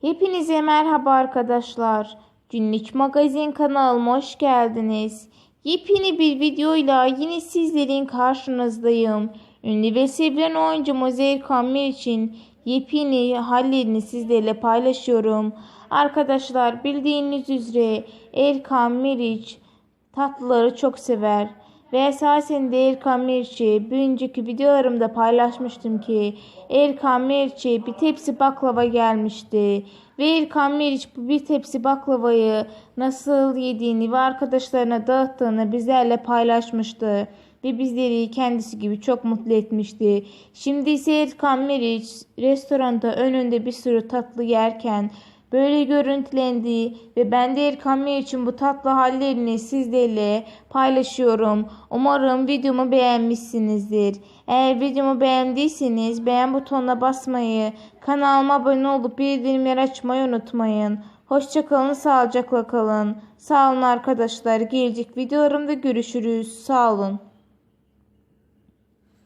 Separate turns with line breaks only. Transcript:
Hepinize merhaba arkadaşlar. Günlük magazin kanalıma hoş geldiniz. Yepyeni bir videoyla yine sizlerin karşınızdayım. Ünlü ve sevilen oyuncumuz Erkan Meriç'in yepyeni hallerini sizlerle paylaşıyorum. Arkadaşlar bildiğiniz üzere Erkan Meriç tatlıları çok sever. Ve esasen de Erkan Meriç'e bir önceki videolarımda paylaşmıştım ki Erkan Meriç'e bir tepsi baklava gelmişti. Ve Erkan Meriç bu bir tepsi baklavayı nasıl yediğini ve arkadaşlarına dağıttığını bizlerle paylaşmıştı. Ve bizleri kendisi gibi çok mutlu etmişti. Şimdi ise Erkan Meriç restoranda önünde bir sürü tatlı yerken böyle görüntülendi ve ben de Erkan Meriç'in bu tatlı hallerini sizlerle paylaşıyorum. Umarım videomu beğenmişsinizdir. Eğer videomu beğendiyseniz beğen butonuna basmayı, kanalıma abone olup bildirimleri açmayı unutmayın. Hoşçakalın, sağlıcakla kalın. Sağ olun arkadaşlar. Gelecek videolarımda görüşürüz. Sağ olun.